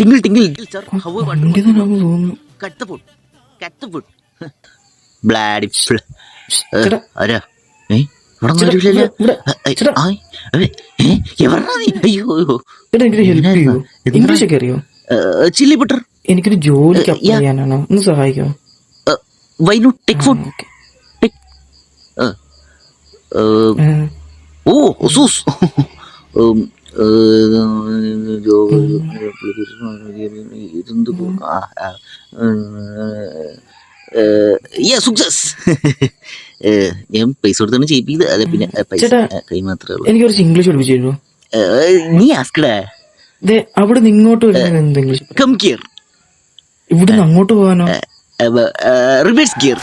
Twinkle twinkle bloody. ആരാ? ഏ ഒക്കെ അറിയോ? ചില്ലി ബട്ടർ എനിക്കൊരു യാ. ചെയ്യാനാണോ. ഒന്ന് സഹായിക്കോ? വൈ നോട്ട് ടേക്ക് ഓ സൂസ്. ഉം, ഏ, ജോ- ഇതെന്ത് പോ- ആ, ആ, ഏ, yeah, success. ഏ, ഞാൻ പൈസ കൊടുത്താണ് ചെയ്യിപ്പിക്കുന്നത് അതെ പിന്നെ പൈസ കൈ മാത്രമേ ഉള്ളൂ എനിക്ക് കുറച്ച് ഇംഗ്ലീഷ് പഠിപ്പിച്ചു നീ അവിടെ ഇങ്ങോട്ട് വരുന്നത് ഇംഗ്ലീഷ് കം അങ്ങോട്ട് പോകാനോ റിവേഴ്സ് ഗിയർ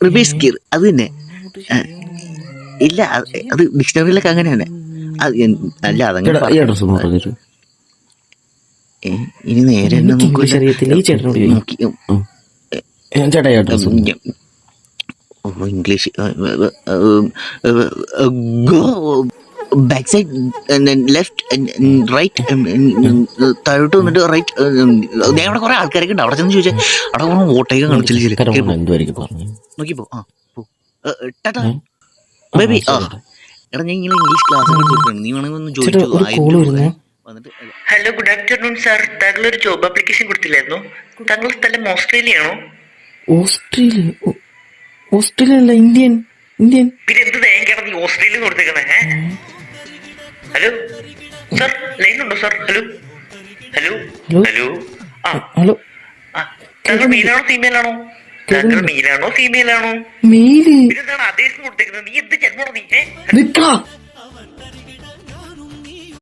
റിവേഴ്സ് ഗിയർ അത് തന്നെ ഇല്ല അത് ഡിക്ഷണറിയിലൊക്കെ അങ്ങനെയാണ് അല്ല അതങ്ങനെ ഇനി നേരെ. English go back side left right താഴോട്ട് വന്നിട്ട് റൈറ്റ് ഞാൻ അവിടെ കുറെ ആൾക്കാരൊക്കെ ഉണ്ട് അവിടെ ചെന്ന് ചോദിച്ചാൽ അവിടെ കുറേ വോട്ടേക്ക് കാണിച്ചില്ല നോക്കിപ്പോ ആ പോ ഏ? ബേബി ആ. എടാ ഞാൻ ഇങ്ങനെ ഇംഗ്ലീഷ് ക്ലാസ് കൊടുക്കണം നീ വേണമെങ്കിൽ ഒന്ന് ചോദിച്ചു ഹലോ ഗുഡ് ആഫ്റ്റർനൂൺ സാർ താങ്കൾ ഒരു ജോബ് ആപ്ലിക്കേഷൻ കൊടുത്തില്ലായിരുന്നു? താങ്കൾ സ്ഥലം ഓസ്ട്രേലിയ ആണോ ഓസ്ട്രേലിയ ഓസ്ട്രേലിയ അല്ല ഇന്ത്യൻ ഇന്ത്യൻ. പിന്നെ എന്ത് തേങ്ങയാണ് നീ ഓസ്ട്രേലിയ കൊടുത്തേക്കണേ ഹലോ സാർ ലൈൻ ഉണ്ടോ sir hello hello hello? Hello ആ. ഹലോ താങ്കൾ മെയിലാണോ ഫീമെയിൽ ആണോ? മെയിലാണോ ഫീമെയിൽ ആണോ നീ എന്ത് ജന്മമാണോ നീ? നിക്കാ